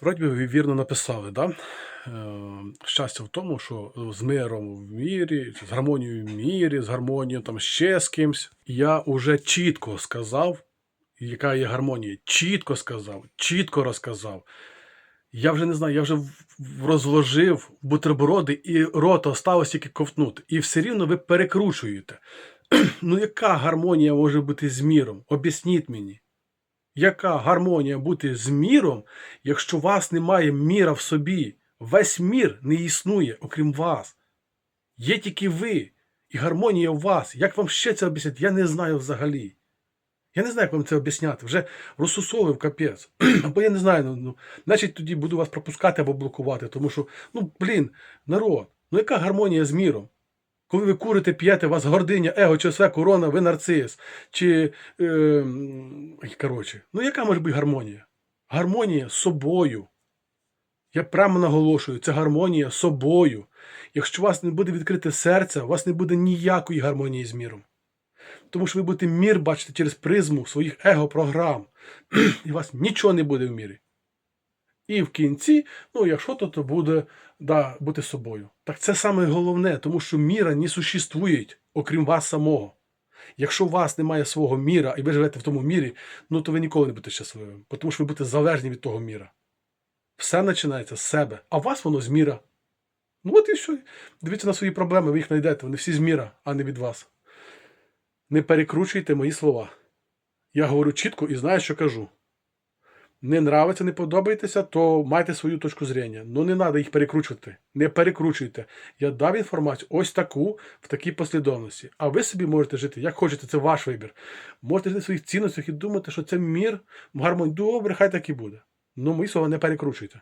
Вроді ви вірно написали, да? Е, щастя в тому, що з миром в мірі, з гармонією в мірі, з гармонією там ще з кимсь. Я вже чітко сказав, яка є гармонія. Чітко сказав, чітко розказав. Я вже не знаю, я вже розложив бутерброди і рота осталось тільки ковтнути. І все рівно ви перекручуєте. ну яка гармонія може бути з міром? Об'ясніть мені. Яка гармонія бути з міром, якщо у вас немає міра в собі? Весь мір не існує, окрім вас. Є тільки ви, і гармонія в вас. Як вам ще це об'яснити? Я не знаю взагалі. Я не знаю, як вам це об'ясняти. Вже розсусовив капець. Або я не знаю, ну, ну, значить тоді буду вас пропускати або блокувати, тому що, ну, блін, народ, ну яка гармонія з міром? Коли ви курите, п'єте, у вас гординя, его, все, корона, ви нарцис. Чи. Е, коротше, ну яка може бути гармонія? Гармонія з собою. Я прямо наголошую, це гармонія з собою. Якщо у вас не буде відкрите серце, у вас не буде ніякої гармонії з міром. Тому що ви будете мір бачити через призму своїх его-програм. І у вас нічого не буде в мірі. І в кінці, ну, якщо то, то буде да, бути собою. Так це саме головне, тому що міра не существує, окрім вас самого. Якщо у вас немає свого міра, і ви живете в тому мірі, ну то ви ніколи не будете щасливим, тому що ви будете залежні від того міра. Все починається з себе, а у вас воно з міра. Ну от і все. Дивіться на свої проблеми, ви їх знайдете, вони всі з міра, а не від вас. Не перекручуйте мої слова. Я говорю чітко і знаю, що кажу. Не нравиться, не подобаєтеся, то майте свою точку зрення. Ну не треба їх перекручувати. Не перекручуйте. Я дав інформацію ось таку, в такій послідовності. А ви собі можете жити, як хочете, це ваш вибір. Можете жити в своїх цінностях і думати, що це мір, гармонія. Добре, хай так і буде. Ну, мої слова не перекручуйте.